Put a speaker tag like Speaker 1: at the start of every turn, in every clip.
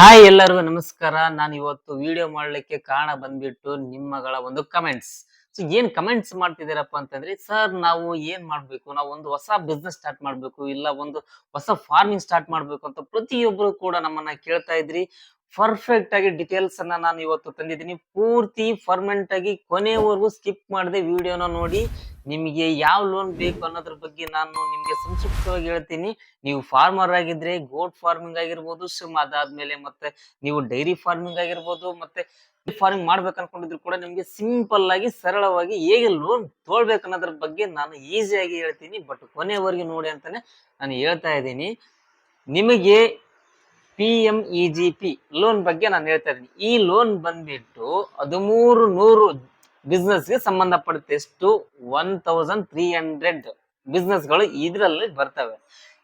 Speaker 1: Hi ಎಲ್ಲರಿಗೂ ನಮಸ್ಕಾರ. ನಾನು ಇವತ್ತು ವಿಡಿಯೋ ಮಾಡ್ಲಿಕ್ಕೆ ಕಾರಣ ಬಂದ್ಬಿಟ್ಟು ನಿಮ್ಮಗಳ ಒಂದು ಕಮೆಂಟ್ಸ್ ಸೊ ಏನ್ ಕಮೆಂಟ್ಸ್ ಮಾಡ್ತಿದ್ದೀರಪ್ಪ ಅಂತಂದ್ರೆ ಸರ್ ನಾವು ಏನ್ ಮಾಡ್ಬೇಕು? ನಾವು ಒಂದು ಹೊಸ ಬಿಸ್ನೆಸ್ ಸ್ಟಾರ್ಟ್ ಮಾಡ್ಬೇಕು, ಇಲ್ಲ ಒಂದು ಹೊಸ ಫಾರ್ಮಿಂಗ್ ಸ್ಟಾರ್ಟ್ ಮಾಡ್ಬೇಕು ಅಂತ ಪ್ರತಿಯೊಬ್ಬರು ಕೂಡ ನಮ್ಮನ್ನ ಕೇಳ್ತಾ ಇದ್ರಿ. ಪರ್ಫೆಕ್ಟ್ ಆಗಿ ಡೀಟೇಲ್ಸ್ ಅನ್ನ ನಾನು ಇವತ್ತು ತಂದಿದ್ದೀನಿ. ಪೂರ್ತಿ ಫರ್ಮೆಂಟ್ ಆಗಿ ಕೊನೆವರೆಗೂ ಸ್ಕಿಪ್ ಮಾಡದೆ ವಿಡಿಯೋನ ನೋಡಿ. ನಿಮಗೆ ಯಾವ ಲೋನ್ ಬೇಕು ಅನ್ನೋದ್ರ ಬಗ್ಗೆ ನಾನು ನಿಮಗೆ ಸಂಕ್ಷಿಪ್ತವಾಗಿ ಹೇಳ್ತೀನಿ. ನೀವು ಫಾರ್ಮರ್ ಆಗಿದ್ರೆ ಗೋಟ್ ಫಾರ್ಮಿಂಗ್ ಆಗಿರ್ಬೋದು ಸುಮ್ ಅದಾದ್ಮೇಲೆ ಮತ್ತೆ ನೀವು ಡೈರಿ ಫಾರ್ಮಿಂಗ್ ಆಗಿರ್ಬೋದು, ಮತ್ತೆ ಫಾರ್ಮಿಂಗ್ ಮಾಡ್ಬೇಕು ಅನ್ಕೊಂಡಿದ್ರು ಕೂಡ ನಿಮ್ಗೆ ಸಿಂಪಲ್ ಆಗಿ, ಸರಳವಾಗಿ ಹೇಗೆ ಲೋನ್ ತೊಳ್ಬೇಕು ಅನ್ನೋದ್ರ ಬಗ್ಗೆ ನಾನು ಈಸಿಯಾಗಿ ಹೇಳ್ತೀನಿ. ಬಟ್ ಕೊನೆವರೆಗೆ ನೋಡಿ ಅಂತಾನೆ ನಾನು ಹೇಳ್ತಾ ಇದ್ದೀನಿ. ನಿಮಗೆ P M E G P loan ಬಗ್ಗೆ ನಾನು ಹೇಳ್ತಾ ಇದ್ದೀನಿ. ಈ ಲೋನ್ ಬಂದ್ಬಿಟ್ಟು ಹದಿಮೂರು ನೂರು ಬಿಸ್ನೆಸ್ಗೆ ಸಂಬಂಧಪಡುತ್ತೆ. ಎಷ್ಟು? ಒನ್ ತೌಸಂಡ್ ತ್ರೀ ಹಂಡ್ರೆಡ್ ಬಿಸ್ನೆಸ್ಗಳು ಇದರಲ್ಲಿ ಬರ್ತವೆ.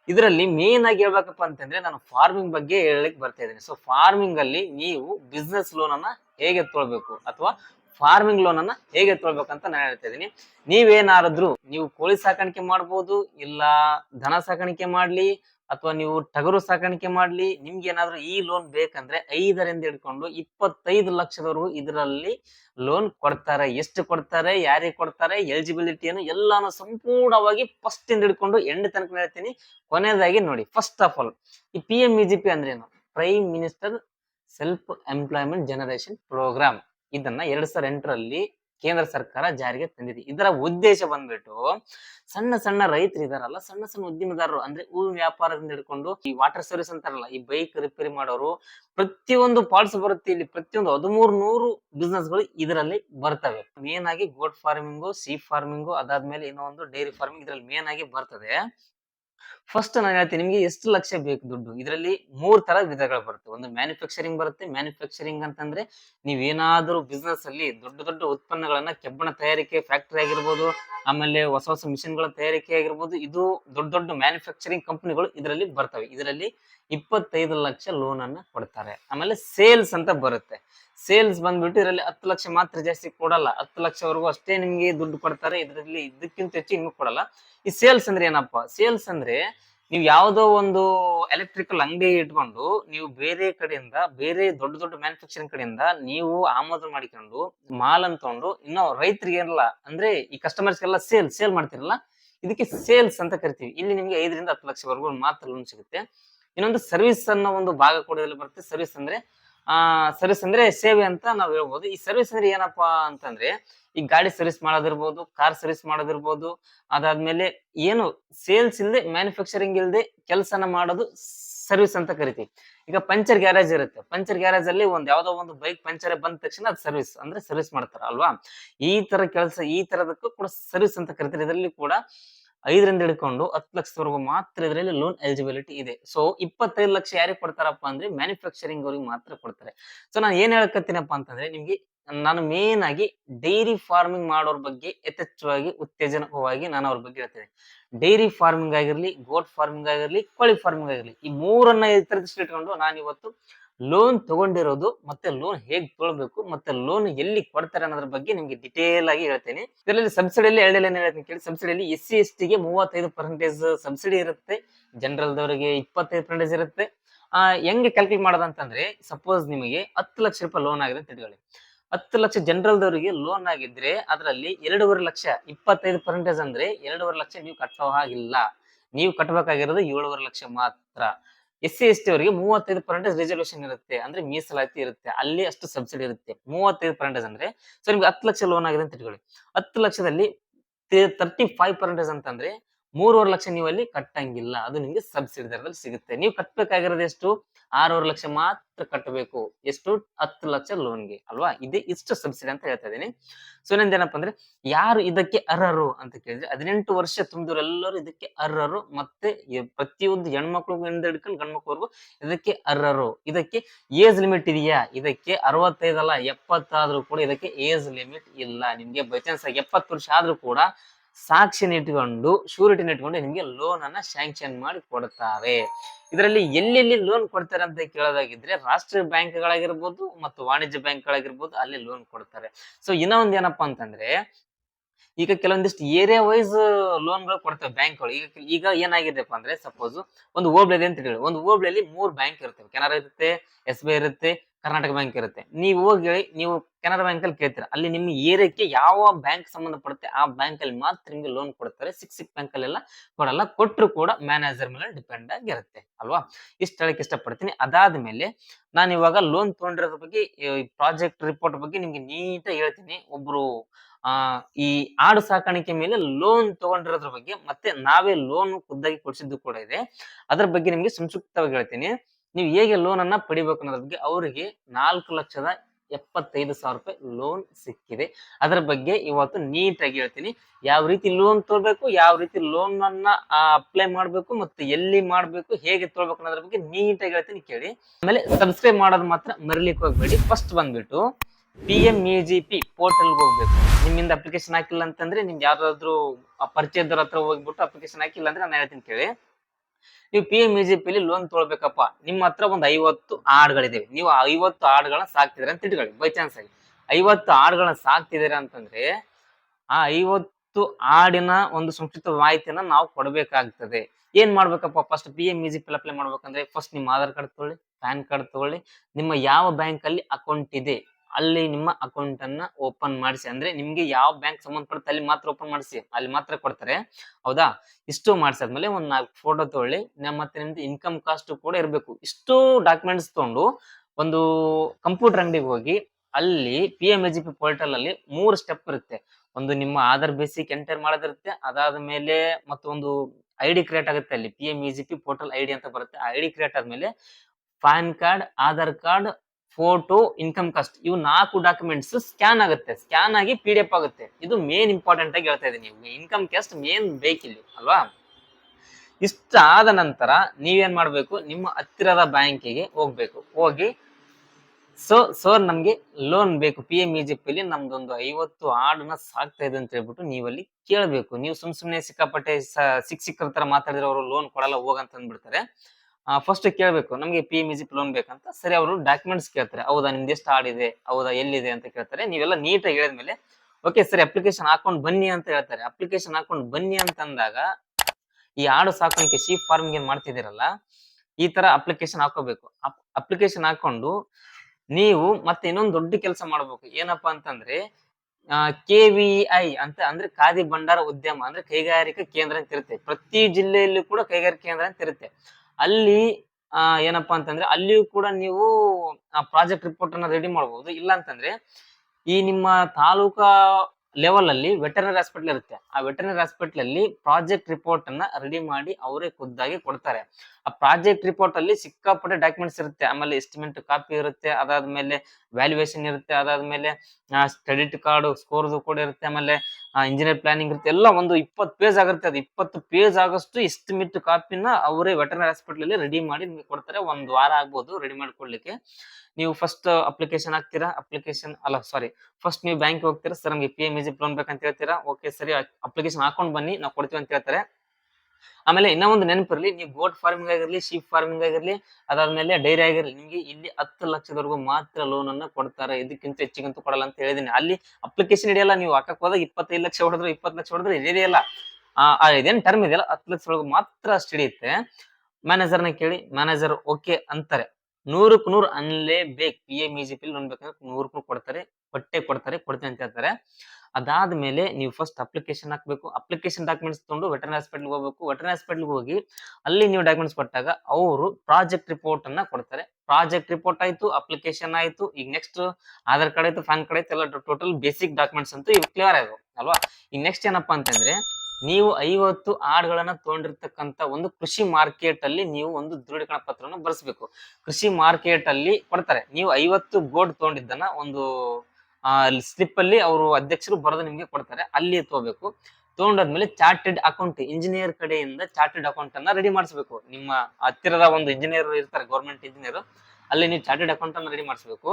Speaker 1: ಇದರಲ್ಲಿ ಮೇನ್ ಆಗಿ ಹೇಳ್ಬೇಕಪ್ಪ ಅಂತಂದ್ರೆ ನಾನು ಫಾರ್ಮಿಂಗ್ ಬಗ್ಗೆ ಹೇಳಲಿಕ್ಕೆ ಬರ್ತಾ ಇದ್ದೀನಿ. ಸೊ ಫಾರ್ಮಿಂಗ್ ಅಲ್ಲಿ ನೀವು ಬಿಸ್ನೆಸ್ ಲೋನ್ ಅನ್ನ ಹೇಗೆ ತೊಳ್ಬೇಕು ಅಥವಾ ಫಾರ್ಮಿಂಗ್ ಲೋನ್ ಅನ್ನ ಹೇಗೆ ತೊಳ್ಬೇಕಂತ ನಾನು ಹೇಳ್ತಾ ಇದ್ದೀನಿ. ನೀವೇನಾದ್ರೂ ನೀವು ಕೋಳಿ ಸಾಕಾಣಿಕೆ ಮಾಡ್ಬೋದು ಇಲ್ಲ ದನ ಸಾಕಾಣಿಕೆ ಮಾಡ್ಲಿ ಅಥವಾ ನೀವು ಟಗರು ಸಾಕಾಣಿಕೆ ಮಾಡ್ಲಿ, ನಿಮ್ಗೆ ಏನಾದ್ರು ಈ ಲೋನ್ ಬೇಕಂದ್ರೆ ಐದರಿಂದ ಹಿಡ್ಕೊಂಡು ಇಪ್ಪತ್ತೈದು ಲಕ್ಷದವರೆಗೂ ಇದರಲ್ಲಿ ಲೋನ್ ಕೊಡ್ತಾರೆ. ಎಷ್ಟು ಕೊಡ್ತಾರೆ, ಯಾರಿಗೆ ಕೊಡ್ತಾರೆ ಎಲಿಜಿಬಿಲಿಟಿಯನ್ನು ಎಲ್ಲಾನು ಸಂಪೂರ್ಣವಾಗಿ ಫಸ್ಟ್ ಇಂದ ಹಿಡ್ಕೊಂಡು ಎಂಡ್ ತನಕ ಹೇಳ್ತೀನಿ. ಕೊನೆಯದಾಗಿ ನೋಡಿ ಫಸ್ಟ್ ಆಫ್ ಆಲ್ ಈ P M E G P ಅಂದ್ರೆ ಏನು? Prime minister self employment generation programme ಇದನ್ನ ಎರಡ್ ಸಾವಿರ ಎಂಟರಲ್ಲಿ ಕೇಂದ್ರ ಸರ್ಕಾರ ಜಾರಿಗೆ ತಂದಿದೆ. ಇದರ ಉದ್ದೇಶ ಬಂದ್ಬಿಟ್ಟು ಸಣ್ಣ ಸಣ್ಣ ರೈತರು ಇದಾರಲ್ಲ, ಸಣ್ಣ ಸಣ್ಣ ಉದ್ಯಮದಾರರು ಅಂದ್ರೆ ಹೂವಿನ ವ್ಯಾಪಾರದಿಂದ ಹಿಡ್ಕೊಂಡು ಈ ವಾಟರ್ ಸರ್ವಿಸ್ ಅಂತಾರಲ್ಲ, ಈ ಬೈಕ್ ರಿಪೇರಿ ಮಾಡೋರು, ಪ್ರತಿಯೊಂದು ಪಾರ್ಟ್ಸ್ ಬರುತ್ತೆ ಇಲ್ಲಿ. ಪ್ರತಿಯೊಂದು ಹದಿಮೂರು ನೂರು ಬಿಸ್ನೆಸ್ಗಳು ಇದರಲ್ಲಿ ಬರ್ತವೆ. ಮೇನ್ ಆಗಿ ಗೋಟ್ ಫಾರ್ಮಿಂಗು ಸೀ ಫಾರ್ಮಿಂಗು ಅದಾದ್ಮೇಲೆ ಇನ್ನೊಂದು ಒಂದು ಡೈರಿ ಫಾರ್ಮಿಂಗ್ ಇದರಲ್ಲಿ ಮೇನ್ ಆಗಿ ಬರ್ತದೆ. ಫಸ್ಟ್ ನಾನು ಹೇಳ್ತೀನಿ, ನಿಮ್ಗೆ ಎಷ್ಟು ಲಕ್ಷ ಬೇಕು ದುಡ್ಡು? ಇದರಲ್ಲಿ ಮೂರ್ ತರ ವಿಧಗಳು ಬರುತ್ತೆ. ಒಂದು ಮ್ಯಾನುಫ್ಯಾಕ್ಚರಿಂಗ್ ಬರುತ್ತೆ. ಮ್ಯಾನುಫ್ಯಾಕ್ಚರಿಂಗ್ ಅಂತಂದ್ರೆ ನೀವೇನಾದ್ರೂ ಬಿಸ್ನೆಸ್ ಅಲ್ಲಿ ದೊಡ್ಡ ದೊಡ್ಡ ಉತ್ಪನ್ನಗಳನ್ನ ಕೆಬ್ಬಣ ತಯಾರಿಕೆ ಫ್ಯಾಕ್ಟರಿ ಆಗಿರ್ಬೋದು, ಆಮೇಲೆ ಹೊಸ ಹೊಸ ಮಿಷಿನ್ಗಳ ತಯಾರಿಕೆ ಆಗಿರ್ಬೋದು, ಇದು ದೊಡ್ಡ ದೊಡ್ಡ ಮ್ಯಾನುಫ್ಯಾಕ್ಚರಿಂಗ್ ಕಂಪನಿಗಳು ಇದರಲ್ಲಿ ಬರ್ತವೆ. ಇದರಲ್ಲಿ ಇಪ್ಪತ್ತೈದು ಲಕ್ಷ ಲೋನ್ ಅನ್ನ ಕೊಡ್ತಾರೆ. ಆಮೇಲೆ ಸೇಲ್ಸ್ ಅಂತ ಬರುತ್ತೆ. ಸೇಲ್ಸ್ ಬಂದ್ಬಿಟ್ಟು ಇದರಲ್ಲಿ ಹತ್ತು ಲಕ್ಷ ಮಾತ್ರ ಜಾಸ್ತಿ ಕೊಡಲ್ಲ. ಹತ್ತು ಲಕ್ಷವರೆಗೂ ಅಷ್ಟೇ ನಿಮಗೆ ದುಡ್ಡು ಕೊಡ್ತಾರೆ. ಇದರಲ್ಲಿ ಇದಕ್ಕಿಂತ ಹೆಚ್ಚು ಇನ್ನೂ ಕೊಡಲ್ಲ. ಈ ಸೇಲ್ಸ್ ಅಂದ್ರೆ ಏನಪ್ಪಾ? ಸೇಲ್ಸ್ ಅಂದ್ರೆ ನೀವು ಯಾವುದೋ ಒಂದು ಎಲೆಕ್ಟ್ರಿಕಲ್ ಅಂಗಡಿ ಇಟ್ಕೊಂಡು ನೀವು ಬೇರೆ ಕಡೆಯಿಂದ, ಬೇರೆ ದೊಡ್ಡ ದೊಡ್ಡ ಮ್ಯಾನುಫ್ಯಾಕ್ಚರಿಂಗ್ ಕಡೆಯಿಂದ ನೀವು ಆಮದು ಮಾಡಿಕೊಂಡು ಮಾಲ್ ಅಂತ ತಗೊಂಡು ಇನ್ನೂ ರೈತರಿಗೆ ಏನಲ್ಲ ಅಂದ್ರೆ ಈ ಕಸ್ಟಮರ್ಸ್ ಎಲ್ಲ ಸೇಲ್ ಸೇಲ್ ಮಾಡ್ತಿರಲ್ಲ, ಇದಕ್ಕೆ ಸೇಲ್ಸ್ ಅಂತ ಕರಿತೀವಿ. ಇಲ್ಲಿ ನಿಮ್ಗೆ ಐದರಿಂದ ಹತ್ತು ಲಕ್ಷವರೆಗೂ ಮಾತ್ರ ಲೋನ್ ಸಿಗುತ್ತೆ. ಇನ್ನೊಂದು ಸರ್ವಿಸ್ ಅನ್ನೋ ಒಂದು ಭಾಗ ಕೂಡ ಇದರಲ್ಲಿ ಬರುತ್ತೆ. ಸರ್ವಿಸ್ ಅಂದ್ರೆ, ಆ ಸರ್ವಿಸ್ ಅಂದ್ರೆ ಸೇವೆ ಅಂತ ನಾವ್ ಹೇಳ್ಬೋದು. ಈ ಸರ್ವಿಸ್ ಅಂದ್ರೆ ಏನಪ್ಪಾ ಅಂತಂದ್ರೆ ಈ ಗಾಡಿ ಸರ್ವಿಸ್ ಮಾಡೋದಿರ್ಬೋದು ಕಾರ್ ಸರ್ವಿಸ್ ಮಾಡೋದಿರ್ಬೋದು, ಅದಾದ್ಮೇಲೆ ಏನು ಸೇಲ್ಸ್ ಇಲ್ಲದೆ ಮ್ಯಾನುಫ್ಯಾಕ್ಚರಿಂಗ್ ಇಲ್ಲದೆ ಕೆಲಸನ ಮಾಡೋದು ಸರ್ವಿಸ್ ಅಂತ ಕರಿತೀವಿ. ಈಗ ಪಂಚರ್ ಗ್ಯಾರೇಜ್ ಇರುತ್ತೆ. ಪಂಚರ್ ಗ್ಯಾರೇಜ್ ಅಲ್ಲಿ ಒಂದ್ ಯಾವ್ದೋ ಒಂದು ಬೈಕ್ ಪಂಚರ್ ಬಂದ ತಕ್ಷಣ ಅದು ಸರ್ವಿಸ್ ಅಂದ್ರೆ ಸರ್ವಿಸ್ ಮಾಡ್ತಾರ, ಅಲ್ವಾ? ಈ ತರ ಕೆಲಸ, ಈ ತರದಕ್ಕೂ ಕೂಡ ಸರ್ವಿಸ್ ಅಂತ ಕರಿತಾರೆ ಇದರಲ್ಲಿ ಕೂಡ ಐದರಿಂದ ಹಿಡ್ಕೊಂಡು ಹತ್ತು ಲಕ್ಷದವರೆಗೂ ಮಾತ್ರ ಇದರಲ್ಲಿ ಲೋನ್ ಎಲಿಜಿಬಿಲಿಟಿ ಇದೆ. ಸೊ ಇಪ್ಪತ್ತೈದು ಲಕ್ಷ ಯಾರಿಗೆ ಕೊಡ್ತಾರಪ್ಪ ಅಂದ್ರೆ ಮ್ಯಾನುಫ್ಯಾಕ್ಚರಿಂಗ್ ಅವ್ರಿಗೆ ಮಾತ್ರ ಕೊಡ್ತಾರೆ. ಸೊ ನಾನು ಏನ್ ಹೇಳಕತ್ತೀನಪ್ಪ ಅಂತಂದ್ರೆ ನಿಮ್ಗೆ ನಾನು ಮೇನ್ ಆಗಿ ಡೈರಿ ಫಾರ್ಮಿಂಗ್ ಮಾಡೋರ್ ಬಗ್ಗೆ ಯಥೇಚ್ಛವಾಗಿ, ಉತ್ತೇಜನಕವಾಗಿ ನಾನು ಅವ್ರ ಬಗ್ಗೆ ಹೇಳ್ತೇನೆ. ಡೈರಿ ಫಾರ್ಮಿಂಗ್ ಆಗಿರ್ಲಿ ಗೋಟ್ ಫಾರ್ಮಿಂಗ್ ಆಗಿರ್ಲಿ, ಕೋಳಿ ಫಾರ್ಮಿಂಗ್ ಆಗಿರ್ಲಿ, ಈ ಮೂರನ್ನ ಇಟ್ಕೊಂಡು ನಾನು ಇವತ್ತು ಲೋನ್ ತಗೊಂಡಿರೋದು ಮತ್ತೆ ಲೋನ್ ಹೇಗ್ ತೊಳ್ಬೇಕು, ಮತ್ತೆ ಲೋನ್ ಎಲ್ಲಿ ಕೊಡ್ತಾರೆ ಅನ್ನೋದ್ರ ಬಗ್ಗೆ ನಿಮ್ಗೆ ಡಿಟೇಲ್ ಆಗಿ ಹೇಳ್ತೇನೆ. ಇದರಲ್ಲಿ ಸಬ್ಸಿಡಿಯಲ್ಲಿ ಎರಡೆಲ್ಲ ಏನ್ ಹೇಳ್ತೀನಿ ಕೇಳಿ ಸಬ್ಸಿಡಿಯಲ್ಲಿ ಎಸ್ ಸಿ ಎಸ್ ಟಿಗೆ ಮೂವತ್ತೈದು ಪರ್ಸೆಂಟೇಜ್ ಸಬ್ಸಿಡಿ ಇರುತ್ತೆ ಜನರಲ್ ದವರಿಗೆ ಇಪ್ಪತ್ತೈದು ಪರ್ಸೆಂಟೇಜ್ ಇರುತ್ತೆ. ಆ, ಹೆಂಗೆ ಕ್ಯಾಲ್ಕುಲೇಟ್ ಮಾಡೋದಂತಂದ್ರೆ ಸಪೋಸ್ ನಿಮಗೆ ಹತ್ತು ಲಕ್ಷ ರೂಪಾಯಿ ಲೋನ್ ಆಗಿದೆ ಅಂತ ಇಟ್ಕೊಳ್ಳಿ ಹತ್ತು ಲಕ್ಷ ಜನರಲ್ದವರಿಗೆ ಲೋನ್ ಆಗಿದ್ರೆ ಅದರಲ್ಲಿ ಎರಡೂವರೆ ಲಕ್ಷ, ಇಪ್ಪತ್ತೈದು ಪರ್ಸೆಂಟೇಜ್ ಅಂದ್ರೆ ಎರಡೂವರೆ ಲಕ್ಷ ನೀವು ಕಟ್ಟೋ ಹಾಗಿಲ್ಲ. ನೀವು ಕಟ್ಟಬೇಕಾಗಿರೋದು ಏಳುವರೆ ಲಕ್ಷ ಮಾತ್ರ. ಎಸ್ ಸಿ, ಎಸ್ ಟಿ ಅವರಿಗೆ ಮೂವತ್ತೈದು ಪರ್ಸೆಂಟೇಜ್ ರಿಸರ್ವೇಶನ್ ಇರುತ್ತೆ. ಅಂದ್ರೆ ಮೀಸಲಾತಿ ಇರುತ್ತೆ. ಅಲ್ಲಿ ಅಷ್ಟು ಸಬ್ಸಿಡಿ ಇರುತ್ತೆ. ಮೂವತ್ತೈದು ಪರ್ಸೆಂಟೇಜ್ ಅಂದ್ರೆ ಸೊ ನಿಮ್ಗೆ ಹತ್ತು ಲಕ್ಷ ಲೋನ್ ಆಗಿದೆ ಅಂತ ಇಟ್ಕೊಳ್ಳಿ. ಹತ್ತು ಲಕ್ಷದಲ್ಲಿ ತರ್ಟಿ ಫೈವ್ ಪರ್ಸೆಂಟೇಜ್ ಅಂತಂದ್ರೆ ಮೂರುವರೆ ಲಕ್ಷ ನೀವು ಅಲ್ಲಿ ಕಟ್ಟಂಗಿಲ್ಲ. ಅದು ನಿಮ್ಗೆ ಸಬ್ಸಿಡಿ ದರದಲ್ಲಿ ಸಿಗುತ್ತೆ. ನೀವು ಕಟ್ಟಬೇಕಾಗಿರೋದು ಎಷ್ಟು? ಆರೂವರೆ ಲಕ್ಷ ಮಾತ್ರ ಕಟ್ಟಬೇಕು. ಎಷ್ಟು? ಹತ್ತು ಲಕ್ಷ ಲೋನ್ಗೆ, ಅಲ್ವಾ? ಇದೇ ಇಷ್ಟು ಸಬ್ಸಿಡಿ ಅಂತ ಹೇಳ್ತಾ ಇದೀನಿ ಸೊ ಏನಪ್ಪ ಅಂದ್ರೆ, ಯಾರು ಇದಕ್ಕೆ ಅರ್ಹರು ಅಂತ ಕೇಳಿದ್ರೆ, ಹದಿನೆಂಟು ವರ್ಷ ತುಂಬಿದವರೆಲ್ಲರೂ ಇದಕ್ಕೆ ಅರ್ಹರು, ಮತ್ತೆ ಪ್ರತಿಯೊಂದು ಹೆಣ್ಮಕ್ಳಿಗೂ ಇಂದ ಹಿಡ್ಕೊಂಡು ಗಂಡ್ಮಕ್ಳಿಗೂ ಇದಕ್ಕೆ ಅರ್ಹರು. ಇದಕ್ಕೆ ಏಜ್ ಲಿಮಿಟ್ ಇದೆಯಾ? ಇದಕ್ಕೆ ಅರವತ್ತೈದಲ್ಲ ಎಪ್ಪತ್ತಾದ್ರೂ ಕೂಡ ಇದಕ್ಕೆ ಏಜ್ ಲಿಮಿಟ್ ಇಲ್ಲ. ನಿಮ್ಗೆ ಬೈ ಚಾನ್ಸ್ ಎಪ್ಪತ್ತು ವರ್ಷ ಆದ್ರೂ ಕೂಡ ಸಾಕ್ಷಿನ ಇಟ್ಕೊಂಡು, ಶೂರಿಟಿನ ಇಟ್ಕೊಂಡು ನಿಮಗೆ ಲೋನ್ ಅನ್ನ ಸ್ಯಾಂಕ್ಷನ್ ಮಾಡಿ ಕೊಡ್ತಾರೆ. ಇದರಲ್ಲಿ ಎಲ್ಲೆಲ್ಲಿ ಲೋನ್ ಕೊಡ್ತಾರೆ ಅಂತ ಕೇಳೋದಾಗಿದ್ರೆ ರಾಷ್ಟ್ರೀಯ ಬ್ಯಾಂಕ್ಗಳಾಗಿರ್ಬೋದು ಮತ್ತು ವಾಣಿಜ್ಯ ಬ್ಯಾಂಕ್ಗಳಾಗಿರ್ಬೋದು ಅಲ್ಲಿ ಲೋನ್ ಕೊಡ್ತಾರೆ. ಸೊ ಇನ್ನೊಂದು ಏನಪ್ಪಾ ಅಂತಂದ್ರೆ, ಈಗ ಕೆಲವೊಂದಿಷ್ಟು ಏರಿಯಾ ವೈಸ್ ಲೋನ್ಗಳು ಕೊಡ್ತವೆ ಬ್ಯಾಂಕ್ಗಳು. ಈಗ ಈಗ ಏನಾಗಿದೆಪ್ಪ ಅಂದ್ರೆ ಸಪೋಸ್ ಒಂದು ಹೋಬ್ಳಿ ಇದೆ ಅಂತ ಹೇಳಿ, ಒಂದು ಹೋಬ್ಳಿಯಲ್ಲಿ ಮೂರ್ ಬ್ಯಾಂಕ್ ಇರ್ತವೆ. ಕೆನರಾ ಇರುತ್ತೆ ಎಸ್ ಬಿ ಐ ಇರುತ್ತೆ ಕರ್ನಾಟಕ ಬ್ಯಾಂಕ್ ಇರುತ್ತೆ. ನೀವು ಹೋಗಿ, ನೀವು ಕೆನರಾ ಬ್ಯಾಂಕ್ ಅಲ್ಲಿ ಕೇಳ್ತೀರಾ. ಅಲ್ಲಿ ನಿಮ್ಮ ಏರಿಯಾಕ್ಕೆ ಯಾವ ಬ್ಯಾಂಕ್ ಸಂಬಂಧಪಡುತ್ತೆ, ಆ ಬ್ಯಾಂಕಲ್ಲಿ ಮಾತ್ರ ನಿಮಗೆ ಲೋನ್ ಕೊಡ್ತಾರೆ. ಸಿಕ್ ಸಿಕ್ ಬ್ಯಾಂಕ್ ಅಲ್ಲೆಲ್ಲ ಕೊಡಲ್ಲ. ಕೊಟ್ಟರು ಕೂಡ ಮ್ಯಾನೇಜರ್ ಮೇಲೆ ಡಿಪೆಂಡ್ ಆಗಿರುತ್ತೆ, ಅಲ್ವಾ? ಇಷ್ಟ ಹೇಳಕ್ಕೆ ಇಷ್ಟಪಡ್ತೀನಿ. ಅದಾದ್ಮೇಲೆ ನಾನು ಇವಾಗ ಲೋನ್ ತಗೊಂಡಿರೋದ್ರ ಬಗ್ಗೆ ಪ್ರಾಜೆಕ್ಟ್ ರಿಪೋರ್ಟ್ ಬಗ್ಗೆ ನಿಮ್ಗೆ ನೀಟಾಗಿ ಹೇಳ್ತೀನಿ. ಒಬ್ರು, ಆ, ಈ ಆಡು ಸಾಕಾಣಿಕೆ ಮೇಲೆ ಲೋನ್ ತಗೊಂಡಿರೋದ್ರ ಬಗ್ಗೆ ಮತ್ತೆ ನಾವೇ ಲೋನ್ ಖುದ್ದಾಗಿ ಕೊಡಿಸಿದ್ದು ಕೂಡ ಇದೆ. ಅದ್ರ ಬಗ್ಗೆ ನಿಮಗೆ ಸಂಕ್ಷಿಪ್ತವಾಗಿ ಹೇಳ್ತೀನಿ. ನೀವು ಹೇಗೆ ಲೋನ್ ಅನ್ನ ಪಡಿಬೇಕು ಅನ್ನೋದ್ರ ಬಗ್ಗೆ ಅವರಿಗೆ ನಾಲ್ಕು ಲಕ್ಷದ ಎಪ್ಪತ್ತೈದು ಸಾವಿರ ರೂಪಾಯಿ ಲೋನ್ ಸಿಕ್ಕಿದೆ. ಅದರ ಬಗ್ಗೆ ಇವತ್ತು ನೀಟಾಗಿ ಹೇಳ್ತೀನಿ. ಯಾವ ರೀತಿ ಲೋನ್ ತಗೋಬೇಕು ಯಾವ ರೀತಿ ಲೋನ್ ಅನ್ನ ಅಪ್ಲೈ ಮಾಡಬೇಕು ಮತ್ತೆ ಎಲ್ಲಿ ಮಾಡಬೇಕು, ಹೇಗೆ ತಗೋಬೇಕು ಅನ್ನೋದ್ರ ಬಗ್ಗೆ ನೀಟಾಗಿ ಹೇಳ್ತೀನಿ ಕೇಳಿ. ಆಮೇಲೆ ಸಬ್ಸ್ಕ್ರೈಬ್ ಮಾಡೋದು ಮಾತ್ರ ಮರಿಲಿಕ್ಕೆ ಹೋಗ್ಬೇಡಿ. ಫಸ್ಟ್ ಬಂದ್ಬಿಟ್ಟು P M U G P portal ಹೋಗ್ಬೇಕು. ನಿಮ್ಮಿಂದ ಅಪ್ಲಿಕೇಶನ್ ಹಾಕಿಲ್ಲ ಅಂತಂದ್ರೆ ನಿಮ್ಗೆ ಯಾರಾದ್ರೂ ಪರಿಚಯದವ್ರ ಹತ್ರ ಹೋಗ್ಬಿಟ್ಟು ಅಪ್ಲಿಕೇಶನ್ ಹಾಕಿಲ್ಲ ಅಂದ್ರೆ ನಾನು ಹೇಳ್ತೀನಿ ಕೇಳಿ. ನೀವು P M G P loan ತೊಗೊಳ್ಬೇಕಪ್ಪ. ನಿಮ್ಮ ಹತ್ರ ಒಂದು ಐವತ್ತು ಆಡ್ಗಳಿದಾವೆ ನೀವು ಐವತ್ತು ಆಡ್ಗಳನ್ನ ಸಾಕ್ತಿದ್ರೆ ಅಂತ ಇಟ್ಕೊಳ್ಳಿ ಬೈ ಚಾನ್ಸ್ ಆಗಿ. ಐವತ್ತು ಆಡ್ಗಳನ್ನ ಸಾಕ್ತಿದ್ದೀರಾ ಅಂತಂದ್ರೆ, ಆ ಐವತ್ತು ಆಡಿನ ಒಂದು ಸಂಕ್ಷಿಪ್ತ ಮಾಹಿತಿಯನ್ನ ನಾವು ಕೊಡಬೇಕಾಗ್ತದೆ. ಏನ್ ಮಾಡ್ಬೇಕಪ್ಪ? First P M E G P apply ಮಾಡ್ಬೇಕಂದ್ರೆ ಫಸ್ಟ್ ನಿಮ್ಮ ಆಧಾರ್ ಕಾರ್ಡ್ ತಗೊಳ್ಳಿ ಪ್ಯಾನ್ ಕಾರ್ಡ್ ತಗೊಳ್ಳಿ, ನಿಮ್ಮ ಯಾವ ಬ್ಯಾಂಕ್ ಅಲ್ಲಿ ಅಕೌಂಟ್ ಇದೆ. ಅಲ್ಲಿ ನಿಮ್ಮ ಅಕೌಂಟ್ ಅನ್ನ ಓಪನ್ ಮಾಡಿಸಿ. ಅಂದ್ರೆ ನಿಮ್ಗೆ ಯಾವ ಬ್ಯಾಂಕ್ ಸಂಬಂಧಪಡುತ್ತೆ ಅಲ್ಲಿ ಮಾತ್ರ ಓಪನ್ ಮಾಡಿಸಿ. ಅಲ್ಲಿ ಮಾತ್ರ ಕೊಡ್ತಾರೆ. ಹೌದಾ? ಇಷ್ಟು ಮಾಡಿಸಾದ್ಮೇಲೆ ಒಂದ್ ನಾಲ್ಕು ಫೋಟೋ ತಗೊಳ್ಳಿ. ಮತ್ತೆ ನಿಮ್ದು ಇನ್ಕಮ್ ಕಾಸ್ಟ್ ಕೂಡ ಇರಬೇಕು. ಇಷ್ಟು ಡಾಕ್ಯುಮೆಂಟ್ಸ್ ತಗೊಂಡು ಒಂದು ಕಂಪ್ಯೂಟರ್ ಅಂಗಡಿಗೆ ಹೋಗಿ ಅಲ್ಲಿ P M E G P portal ಅಲ್ಲಿ ಮೂರು ಸ್ಟೆಪ್ ಇರುತ್ತೆ. ಒಂದು ನಿಮ್ಮ ಆಧಾರ್ ಬೇಸಿಕ್ ಎಂಟರ್ ಮಾಡೋದಿರುತ್ತೆ. ಅದಾದ ಮೇಲೆ ಮತ್ತೊಂದು ಐ ಡಿ ಕ್ರಿಯೇಟ್ ಆಗುತ್ತೆ ಅಲ್ಲಿ P M E G P portal I D ಅಂತ ಬರುತ್ತೆ. ಆ ಐ ಡಿ ಕ್ರಿಯೇಟ್ ಆದ್ಮೇಲೆ PAN card Aadhaar card photo income caste ಇವು ನಾಲ್ಕು ಡಾಕ್ಯುಮೆಂಟ್ಸ್ ಸ್ಕ್ಯಾನ್ ಆಗುತ್ತೆ. ಸ್ಕ್ಯಾನ್ ಆಗಿ ಪಿ ಡಿ ಎಫ್ ಆಗುತ್ತೆ. ಇದು ಮೇನ್ ಇಂಪಾರ್ಟೆಂಟ್ ಆಗಿ ಹೇಳ್ತಾ ಇದ್ದೀನಿ ಇನ್ಕಮ್ ಕಾಸ್ಟ್ ಮೇನ್ ಬೇಕಿಲ್ಲಿ, ಅಲ್ವಾ? ಇಷ್ಟ ಆದ ನಂತರ ನೀವೇನ್ ಮಾಡಬೇಕು? ನಿಮ್ಮ ಹತ್ತಿರದ ಬ್ಯಾಂಕಿಗೆ ಹೋಗ್ಬೇಕು. ಹೋಗಿ ಸೊ ಸರ್ ನಮ್ಗೆ ಲೋನ್ ಬೇಕು. ಪಿ ಎಂ ಇ ಜಿ ಪಿಲಿ ನಮ್ದೊಂದು ಐವತ್ತು ಹಾಡನ್ನ ಸಾಕ್ತಾ ಇದೆ ಅಂತ ಹೇಳ್ಬಿಟ್ಟು ನೀವಲ್ಲಿ ಕೇಳಬೇಕು. ನೀವು ಸುಮ್ ಸುಮ್ನೆ ಸಿಕ್ಕಾಪಟ್ಟೆ ಸಿಕ್ ಸಿಕ್ಕರ ತರ ಮಾತಾಡಿದ್ರೆ ಅವರು ಲೋನ್ ಕೊಡಲ್ಲ, ಹೋಗಂತ ಅಂದ್ಬಿಡ್ತಾರೆ. ಫಸ್ಟ್ ಕೇಳಬೇಕು, ನಮಗೆ ಪಿ ಪಿ ಲೋನ್ ಬೇಕಂತ? ಸರಿ, ಅವರು ಡಾಕ್ಯುಮೆಂಟ್ಸ್ ಕೇಳ್ತಾರೆ. ಹೌದಾ, ನಿಮ್ದು ಎಷ್ಟು ಆಡಿದೆ ಹೌದಾ, ಎಲ್ಲಿದೆ ಅಂತ ಕೇಳ್ತಾರೆ. ನೀವೆಲ್ಲ ನೀಟಾಗಿ ಹೇಳಿದ್ಮೇಲೆ ಓಕೆ ಸರಿ ಅಪ್ಲಿಕೇಶನ್ ಹಾಕೊಂಡು ಬನ್ನಿ ಅಂತ ಹೇಳ್ತಾರೆ. ಅಪ್ಲಿಕೇಶನ್ ಹಾಕೊಂಡು ಬನ್ನಿ ಅಂತ ಅಂದಾಗ ಈ ಆಡು ಸಾಕಾಣಿಕೆ ಶೀಪ್ ಫಾರ್ಮಿಂಗ್ ಏನ್ ಮಾಡ್ತಿದ್ದೀರಲ್ಲ, ಈ ತರ ಅಪ್ಲಿಕೇಶನ್ ಹಾಕೋಬೇಕು. ಅಪ್ಲಿಕೇಶನ್ ಹಾಕೊಂಡು ನೀವು ಮತ್ತೆ ಇನ್ನೊಂದು ದೊಡ್ಡ ಕೆಲಸ ಮಾಡ್ಬೇಕು. ಏನಪ್ಪಾ ಅಂತಂದ್ರೆ ಕೆ ವಿ ಐ ಅಂತ, ಅಂದ್ರೆ ಖಾದಿ ಭಂಡಾರ ಉದ್ಯಮ, ಅಂದ್ರೆ ಕೈಗಾರಿಕಾ ಕೇಂದ್ರ ಅಂತ ಇರುತ್ತೆ. ಪ್ರತಿ ಜಿಲ್ಲೆಯಲ್ಲೂ ಕೂಡ ಕೈಗಾರಿಕಾ ಕೇಂದ್ರ ಅಂತ ಇರುತ್ತೆ. ಅಲ್ಲಿ ಏನಪ್ಪಾ ಅಂತಂದ್ರೆ ಅಲ್ಲಿಯೂ ಕೂಡ ನೀವು ಪ್ರಾಜೆಕ್ಟ್ ರಿಪೋರ್ಟ್ ಅನ್ನ ರೆಡಿ ಮಾಡಬಹುದು ಇಲ್ಲ ಅಂತಂದ್ರೆ ಈ ನಿಮ್ಮ ತಾಲೂಕಾ ಲೆವೆಲ್ ಅಲ್ಲಿ ವೆಟರ್ನರಿ ಹಾಸ್ಪಿಟಲ್ ಇರುತ್ತೆ. ಆ ವೆಟರ್ನರಿ ಹಾಸ್ಪಿಟಲ್ ಅಲ್ಲಿ ಪ್ರಾಜೆಕ್ಟ್ ರಿಪೋರ್ಟ್ ಅನ್ನ ರೆಡಿ ಮಾಡಿ ಅವರೇ ಖುದ್ದಾಗಿ ಕೊಡ್ತಾರೆ. ಆ ಪ್ರಾಜೆಕ್ಟ್ ರಿಪೋರ್ಟ್ ಅಲ್ಲಿ ಸಿಕ್ಕಾಪಟ್ಟೆ ಡಾಕ್ಯುಮೆಂಟ್ಸ್ ಇರುತ್ತೆ. ಆಮೇಲೆ ಎಸ್ಟಿಮೇಟ್ ಕಾಪಿ ಇರುತ್ತೆ. ಅದಾದ್ಮೇಲೆ ವ್ಯಾಲ್ಯೂಯೇಷನ್ ಇರುತ್ತೆ. ಅದಾದ್ಮೇಲೆ ಕ್ರೆಡಿಟ್ ಕಾರ್ಡ್ ಸ್ಕೋರ್ದು ಕೂಡ ಇರುತ್ತೆ. ಆಮೇಲೆ ಇಂಜಿನಿಯರ್ ಪ್ಲಾನಿಂಗ್ ಇರುತ್ತೆ. ಎಲ್ಲ ಒಂದು ಇಪ್ಪತ್ತು ಪೇಜ್ ಆಗಿರುತ್ತೆ ಅದು ಇಪ್ಪತ್ತು ಪೇಜ್ ಆಗಷ್ಟು ಎಸ್ಟಿಮೇಟ್ ಕಾಪಿನ ಅವರೇ ವೆಟರ್ನರಿ ಹಾಸ್ಪಿಟಲ್ ಅಲ್ಲಿ ರೆಡಿ ಮಾಡಿ ನಿಮಗೆ ಕೊಡ್ತಾರೆ. ಒಂದು ವಾರ ಆಗ್ಬೋದು ರೆಡಿ ಮಾಡ್ಕೊಡ್ಲಿಕ್ಕೆ ನೀವು ಫಸ್ಟ್ ಅಪ್ಲಿಕೇಶನ್ ಹಾಕ್ತೀರಾ? ಅಪ್ಲಿಕೇಶನ್ ಅಲ್ಲ ಸಾರಿ ಫಸ್ಟ್ ನೀವು ಬ್ಯಾಂಕ್ ಹೋಗ್ತೀರಾ? ಸರ್ ನಮಗೆ P M E G P loan ಬೇಕಂತ ಹೇಳ್ತೀರಾ? ಓಕೆ ಸರಿ ಅಪ್ಲಿಕೇಶನ್ ಹಾಕೊಂಡ್ ಬನ್ನಿ, ನಾವು ಕೊಡ್ತೀವಿ ಅಂತ ಹೇಳ್ತಾರೆ. ಆಮೇಲೆ ಇನ್ನೂ ಒಂದು ನೆನಪಿರಲಿ ನೀವು ಗೋಟ್ ಫಾರ್ಮಿಂಗ್ ಆಗಿರಲಿ ಶೀಪ್ ಫಾರ್ಮಿಂಗ್ ಆಗಿರಲಿ, ಅದಾದ್ಮೇಲೆ ಡೈರಿ ಆಗಿರಲಿ, ನಿಮಗೆ ಇಲ್ಲಿ ಹತ್ತು ಲಕ್ಷದವರೆಗೂ ಮಾತ್ರ ಲೋನ್ ಅನ್ನ ಕೊಡ್ತಾರೆ. ಇದಕ್ಕಿಂತ ಹೆಚ್ಚಿಗಂತೂ ಕೊಡಲ್ಲ ಅಂತ ಹೇಳಿದೀನಿ ಅಲ್ಲಿ ಅಪ್ಲಿಕೇಶನ್ ಹಿಡಿಯಲ್ಲ ನೀವು ಹಾಕಕ್ ಹೋದಾಗ ಇಪ್ಪತ್ತೈದು ಲಕ್ಷ ಹೊಡೆದ್ರು ಇಪ್ಪತ್ತು ಲಕ್ಷ ಹೊಡೆದ್ರೆ ಇದೆಯಲ್ಲ ಆ ಇದೇನ್ ಟರ್ಮ್ ಇದೆಯಲ್ಲ, ಹತ್ತು ಲಕ್ಷ ಒಳಗೆ ಮಾತ್ರ ಅಷ್ಟು ಹಿಡಿಯುತ್ತೆ. ಮ್ಯಾನೇಜರ್ನ ಕೇಳಿ ಮ್ಯಾನೇಜರ್ ಓಕೆ ಅಂತಾರೆ. ನೂರಕ್ಕೆ ನೂರು ಅನ್ಲೇಬೇಕು. P M E G P loan ಬೇಕಂದ್ರೆ ನೂರಕ್ಕೆ ನೂರು ಕೊಡ್ತಾರೆ. ಕೊಟ್ಟೆ ಕೊಡ್ತಾರೆ, ಕೊಡ್ತೀನಿ ಅಂತ ಹೇಳ್ತಾರೆ. ಅದಾದ್ಮೇಲೆ ನೀವು ಫಸ್ಟ್ ಅಪ್ಲಿಕೇಶನ್ ಹಾಕ್ಬೇಕು. ಅಪ್ಲಿಕೇಶನ್ ಡಾಕ್ಯುಮೆಂಟ್ಸ್ ತೊಗೊಂಡು ವೆಟರ್ನರಿ ಹಾಸ್ಪಿಟಲ್ಗೆ ಹೋಗ್ಬೇಕು. ವೆಟರ್ನರಿ ಹಾಸ್ಪಿಟಲ್ಗೆ ಹೋಗಿ ಅಲ್ಲಿ ನೀವು ಡಾಕ್ಯುಮೆಂಟ್ಸ್ ಕೊಟ್ಟಾಗ ಅವರು ಪ್ರಾಜೆಕ್ಟ್ ರಿಪೋರ್ಟ್ ಅನ್ನ ಕೊಡ್ತಾರೆ. ಪ್ರಾಜೆಕ್ಟ್ ರಿಪೋರ್ಟ್ ಆಯ್ತು ಅಪ್ಲಿಕೇಶನ್ ಆಯ್ತು. ಈಗ ನೆಕ್ಸ್ಟ್ ಆಧಾರ್ ಕಾರ್ಡ್ ಆಯ್ತು ಪ್ಯಾನ್ ಕಾರ್ಡ್ ಆಯ್ತು, ಎಲ್ಲ ಟೋಟಲ್ ಬೇಸಿಕ್ ಡಾಕ್ಯುಮೆಂಟ್ಸ್ ಅಂತೂ ಇವು ಕ್ಲಿಯರ್ ಆಯ್ತು ಅಲ್ವಾ? ಈಗ ನೆಕ್ಸ್ಟ್ ಏನಪ್ಪಾ ಅಂತಂದ್ರೆ ನೀವು ಐವತ್ತು ಆಡ್ಗಳನ್ನ ತಗೊಂಡಿರ್ತಕ್ಕಂತ ಒಂದು ಕೃಷಿ ಮಾರ್ಕೆಟ್ ಅಲ್ಲಿ ನೀವು ಒಂದು ದೃಢೀಕರಣ ಪತ್ರವನ್ನು ಬರೆಸಬೇಕು. ಕೃಷಿ ಮಾರ್ಕೆಟ್ ಅಲ್ಲಿ ಕೊಡ್ತಾರೆ. ನೀವು ಐವತ್ತು ಬೋರ್ಡ್ ತಗೊಂಡಿದ್ದನ್ನ ಒಂದು ಸ್ಲಿಪ್ ಅಲ್ಲಿ ಅವರು ಅಧ್ಯಕ್ಷರು ಬರೆದು ನಿಮ್ಗೆ ಕೊಡ್ತಾರೆ. ಅಲ್ಲಿ ತಗೋಬೇಕು. ತಗೊಂಡಾದ್ಮೇಲೆ ಚಾರ್ಟೆಡ್ ಅಕೌಂಟ್, ಇಂಜಿನಿಯರ್ ಕಡೆಯಿಂದ ಚಾರ್ಟೆಡ್ ಅಕೌಂಟ್ ಅನ್ನ ರೆಡಿ ಮಾಡಿಸ್ಬೇಕು. ನಿಮ್ಮ ಹತ್ತಿರದ ಒಂದು ಇಂಜಿನಿಯರ್ ಇರ್ತಾರೆ, ಗೌರ್ಮೆಂಟ್ ಇಂಜಿನಿಯರ್, ಅಲ್ಲಿ ನೀವು ಚಾರ್ಟೆಡ್ ಅಕೌಂಟ್ ಅನ್ನ ರೆಡಿ ಮಾಡಿಸ್ಬೇಕು.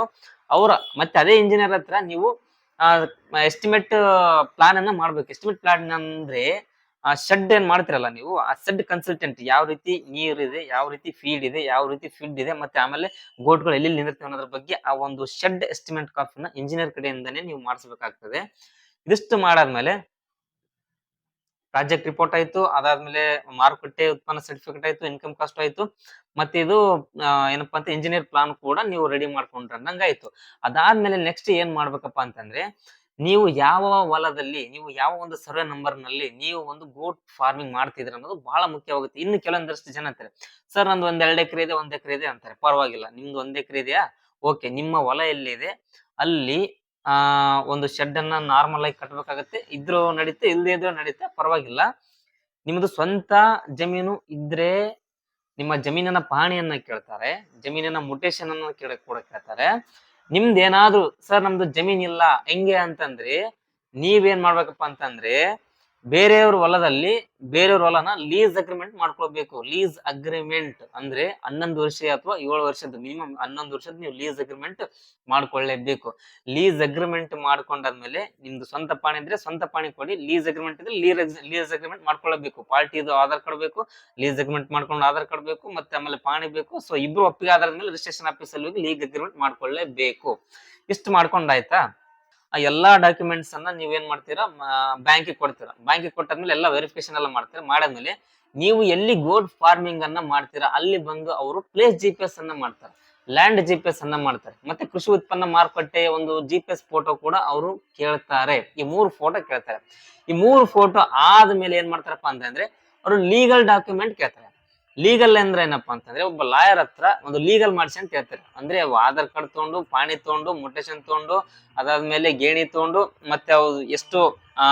Speaker 1: ಅವರ, ಮತ್ತೆ ಅದೇ ಇಂಜಿನಿಯರ್ ಹತ್ರ ನೀವು ಎಸ್ಟಿಮೇಟ್ ಪ್ಲಾನ್ ಅನ್ನ ಮಾಡ್ಬೇಕು. ಎಸ್ಟಿಮೇಟ್ ಪ್ಲಾನ್ ಅಂದ್ರೆ, ಆ ಶೆಡ್ ಏನ್ ಮಾಡ್ತಿರಲ್ಲ ನೀವು, ಆ ಶೆಡ್ ಕನ್ಸಲ್ಟೆಂಟ್ ಯಾವ ರೀತಿ ನೀರ್ ಇದೆ, ಯಾವ ರೀತಿ ಫೀಡ್ ಇದೆ, ಯಾವ ರೀತಿ ಫೀಡ್ ಇದೆ, ಮತ್ತೆ ಆಮೇಲೆ ಗೋಟ್ಗಳು ಎಲ್ಲಿ ನಿಂದಿರ್ತವೆ ಅನ್ನೋದ್ರ ಬಗ್ಗೆ ಆ ಒಂದು ಶೆಡ್ ಎಸ್ಟಿಮೇಟ್ ಕಾಫಿನ ಇಂಜಿನಿಯರ್ ಕಡೆಯಿಂದಾನೇ ನೀವು ಮಾಡಿಸ್ಬೇಕಾಗ್ತದೆ. ಇದಿಷ್ಟು ಮಾಡಾದ್ಮೇಲೆ ಪ್ರಾಜೆಕ್ಟ್ ರಿಪೋರ್ಟ್ ಆಯ್ತು, ಅದಾದ್ಮೇಲೆ ಮಾರುಕಟ್ಟೆ ಉತ್ಪನ್ನ ಸರ್ಟಿಫಿಕೇಟ್ ಆಯ್ತು ಇನ್ಕಮ್ ಕಾಸ್ಟ್ ಆಯ್ತು, ಮತ್ತೆ ಇದು ಏನಪ್ಪಾ ಅಂತ ಇಂಜಿನಿಯರ್ ಪ್ಲಾನ್ ಕೂಡ ನೀವು ರೆಡಿ ಮಾಡ್ಕೊಂಡ್ರೆ ಆಯ್ತು ಅದಾದ್ಮೇಲೆ ನೆಕ್ಸ್ಟ್ ಏನ್ ಮಾಡ್ಬೇಕಪ್ಪ ಅಂತಂದ್ರೆ, ನೀವು ಯಾವ ಹೊಲದಲ್ಲಿ, ನೀವು ಯಾವ ಒಂದು ಸರ್ವೆ ನಂಬರ್ನಲ್ಲಿ ನೀವು ಒಂದು ಗೋಟ್ ಫಾರ್ಮಿಂಗ್ ಮಾಡ್ತಿದ್ರ ಅನ್ನೋದು ಬಹಳ ಮುಖ್ಯವಾಗುತ್ತೆ ಇನ್ನು ಕೆಲವೊಂದಷ್ಟು ಜನ ಅಂತಾರೆ, ಸರ್, ನಂದು ಒಂದ್ ಎರಡು ಎಕರೆ ಇದೆ, ಒಂದ್ ಎಕರೆ ಇದೆ ಅಂತಾರೆ. ಪರವಾಗಿಲ್ಲ, ನಿಮ್ದು ಒಂದ್ ಎಕರೆ ಇದೆಯಾ? ಓಕೆ, ನಿಮ್ಮ ಹೊಲ ಎಲ್ಲಿದೆ? ಅಲ್ಲಿ ಆ, ಒಂದು ಶೆಡ್ ಅನ್ನ ನಾರ್ಮಲ್ ಆಗಿ ಕಟ್ಟಬೇಕಾಗತ್ತೆ ಇದ್ರು ನಡೀತೆ ಇಲ್ಲದೆ ಇದ್ರು ನಡೀತೆ, ಪರವಾಗಿಲ್ಲ. ನಿಮ್ದು ಸ್ವಂತ ಜಮೀನು ಇದ್ರೆ ನಿಮ್ಮ ಜಮೀನಿನ ಪಹಣಿಯನ್ನ ಕೇಳ್ತಾರೆ ಜಮೀನಿನ ಮುಟೇಶನ್ ಅನ್ನ ಕೇಳ, ಕೂಡ ಕೇಳ್ತಾರೆ. ನಿಮ್ದು ಸರ್, ನಮ್ದು ಜಮೀನ್ ಇಲ್ಲ ಹೆಂಗೆ? ಅಂತಂದ್ರೆ, ನೀವೇನ್ ಮಾಡ್ಬೇಕಪ್ಪ ಅಂತಂದ್ರೆ ಬೇರೆಯವ್ರ ಹೊಲದಲ್ಲಿ ಬೇರೆಯವ್ರ ಹೊಲನ ಲೀಸ್ ಅಗ್ರಿಮೆಂಟ್ ಮಾಡ್ಕೊಳ್ಬೇಕು. ಲೀಸ್ ಅಗ್ರಿಮೆಂಟ್ ಅಂದ್ರೆ ಹನ್ನೊಂದು ವರ್ಷ ಅಥವಾ ಏಳು ವರ್ಷದ ಮಿನಿಮಮ್ ಹನ್ನೊಂದು ವರ್ಷದ ನೀವು ಲೀಸ್ ಅಗ್ರಿಮೆಂಟ್ ಮಾಡ್ಕೊಳ್ಳೇಬೇಕು. ಲೀಸ್ ಅಗ್ರಿಮೆಂಟ್ ಮಾಡ್ಕೊಂಡಾದ್ಮೇಲೆ ನಿಮ್ದು ಸ್ವಂತ ಪಾಣಿ ಇದ್ರೆ ಸ್ವಂತ ಪಾಣಿ ಕೊಡಿ. ಲೀಸ್ ಅಗ್ರಿಮೆಂಟ್ ಇದ್ರೆ ಲೀಸ್ ಲೀಸ್ ಅಗ್ರಿಮೆಂಟ್ ಮಾಡ್ಕೊಳ್ಳಬೇಕು ಪಾರ್ಟಿದು ಆಧಾರ್ ಕಾರ್ಡ್ ಬೇಕು ಲೀಸ್ ಅಗ್ರಿಮೆಂಟ್ ಮಾಡ್ಕೊಂಡು ಆಧಾರ್ ಕಾರ್ಡ್ ಬೇಕು, ಮತ್ತೆ ಆಮೇಲೆ ಪಾಣಿ ಬೇಕು. ಸೊ ಇಬ್ರು ಒಪ್ಪಿಗೆ ಆಧಾರದ ಮೇಲೆ ರಿಜಿಸ್ಟ್ರೇಷನ್ ಆಫೀಸಲ್ಲಿ ಹೋಗಿ ಲೀಗ್ ಅಗ್ರಿಮೆಂಟ್ ಮಾಡ್ಕೊಳ್ಳೇಬೇಕು. ಇಷ್ಟು ಮಾಡ್ಕೊಂಡಾಯ್ತಾ ಆ ಎಲ್ಲಾ ಡಾಕ್ಯುಮೆಂಟ್ಸ್ ಅನ್ನ ನೀವೇನ್ ಮಾಡ್ತೀರಾ ಬ್ಯಾಂಕಿಗೆ ಕೊಡ್ತೀರಾ. ಬ್ಯಾಂಕಿಗೆ ಕೊಟ್ಟಾದ್ಮೇಲೆ ಎಲ್ಲ ವೆರಿಫಿಕೇಶನ್ ಎಲ್ಲ ಮಾಡ್ತೀರಾ. ಮಾಡಾದ್ಮೇಲೆ ನೀವು ಎಲ್ಲಿ ಗೋಲ್ಡ್ ಫಾರ್ಮಿಂಗ್ ಅನ್ನ ಮಾಡ್ತೀರಾ, ಅಲ್ಲಿ ಬಂದು ಅವರು ಪ್ಲೇಸ್ ಜಿ ಪಿ ಎಸ್ ಅನ್ನ ಮಾಡ್ತಾರೆ. ಲ್ಯಾಂಡ್ ಜಿ ಪಿ ಎಸ್ ಅನ್ನ ಮಾಡ್ತಾರೆ. ಮತ್ತೆ ಕೃಷಿ ಉತ್ಪನ್ನ ಮಾರುಕಟ್ಟೆ ಒಂದು ಜಿ ಪಿ ಎಸ್ ಫೋಟೋ ಕೂಡ ಅವರು ಕೇಳ್ತಾರೆ. ಈ ಮೂರು ಫೋಟೋ ಕೇಳ್ತಾರೆ. ಈ ಮೂರು ಫೋಟೋ ಆದ್ಮೇಲೆ ಏನ್ ಮಾಡ್ತಾರಪ್ಪ ಅಂತಂದ್ರೆ ಅವರು ಲೀಗಲ್ ಡಾಕ್ಯುಮೆಂಟ್ ಕೇಳ್ತಾರೆ. ಲೀಗಲ್ ಅಂದ್ರೆ ಏನಪ್ಪ ಅಂತಂದ್ರೆ ಒಬ್ಬ ಲಾಯರ್ ಹತ್ರ ಒಂದು ಲೀಗಲ್ ಮಾಡಿಸಿ ಅಂತ ಹೇಳ್ತಾರೆ. ಅಂದ್ರೆ ಆಧಾರ್ ಕಾರ್ಡ್ ತಗೊಂಡು, ಪಾಣಿ ತಗೊಂಡು ಮೊಟೇಶನ್ ತಗೊಂಡು, ಅದಾದ್ಮೇಲೆ ಗೇಣಿ ತಗೊಂಡು, ಮತ್ತೆ ಅವ್ರು ಎಷ್ಟು, ಆ,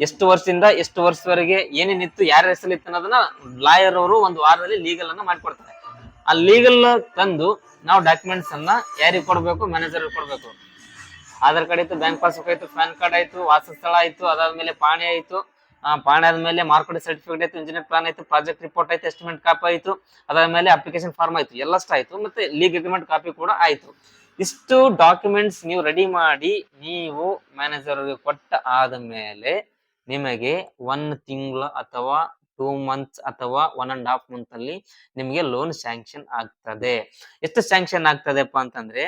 Speaker 1: ಎಷ್ಟು ವರ್ಷದಿಂದ ಎಷ್ಟು ವರ್ಷದವರೆಗೆ ಏನೇನಿತ್ತು ಯಾರ ಹೆಸರು ಇತ್ತು ಅನ್ನೋದನ್ನ ಲಾಯರ್ ಅವರು ಒಂದು ವಾರದಲ್ಲಿ ಲೀಗಲ್ ಅನ್ನ ಮಾಡ್ಕೊಡ್ತಾರೆ. ಆ ಲೀಗಲ್ ತಂದು ನಾವು ಡಾಕ್ಯುಮೆಂಟ್ಸ್ ಅನ್ನ ಯಾರಿಗೆ ಕೊಡ್ಬೇಕು ಮ್ಯಾನೇಜರ್ ಕೊಡ್ಬೇಕು. ಆಧಾರ್ ಕಾರ್ಡ್ ಆಯ್ತು ಬ್ಯಾಂಕ್ ಪಾಸ್ಬುಕ್ ಆಯ್ತು ಪ್ಯಾನ್ ಕಾರ್ಡ್ ಆಯ್ತು, ವಾಸಸ್ಥಳ ಆಯ್ತು, ಅದಾದ್ಮೇಲೆ ಪಾಣಿ ಆಯ್ತು ಪಾಣಿ ಆದ್ಮೇಲೆ ಮಾರ್ಕೆಟ್ ಸರ್ಟಿಫಿಕೇಟ್ ಆಯ್ತು ಇಂಜಿನಿಯರ್ ಪ್ಲಾನ್ ಆಯ್ತು ಪ್ರಾಜೆಕ್ಟ್ ರಿಪೋರ್ಟ್ ಆಯ್ತು ಎಸ್ಟಿಮೇಟ್ ಕಾಪಿ ಆಯ್ತು. ಅದಾದ್ಮೇಲೆ ಅಪ್ಲಿಕೇಶನ್ ಫಾರ್ಮ್ ಆಯ್ತು, ಎಲ್ಲಷ್ಟು ಆಯ್ತು. ಮತ್ತೆ ಲೀಗ್ ಅಗ್ರಿಮೆಂಟ್ ಕಾಪಿ ಕೂಡ ಆಯ್ತು. ಇಷ್ಟು ಡಾಕ್ಯುಮೆಂಟ್ಸ್ ನೀವು ರೆಡಿ ಮಾಡಿ, ನೀವು ಮ್ಯಾನೇಜರ್ ಕೊಟ್ಟ ಆದ ಮೇಲೆ ನಿಮಗೆ ಒನ್ ತಿಂಗಳ ಅಥವಾ ಟೂ ಮಂತ್ಸ್ ಅಥವಾ ಒನ್ ಅಂಡ್ ಹಾಫ್ ಮಂತ್ ಅಲ್ಲಿ ನಿಮಗೆ ಲೋನ್ ಸ್ಯಾಂಕ್ಷನ್ ಆಗ್ತದೆ. ಎಷ್ಟು ಸ್ಯಾಂಕ್ಷನ್ ಆಗ್ತದೆಪ್ಪ ಅಂತಂದ್ರೆ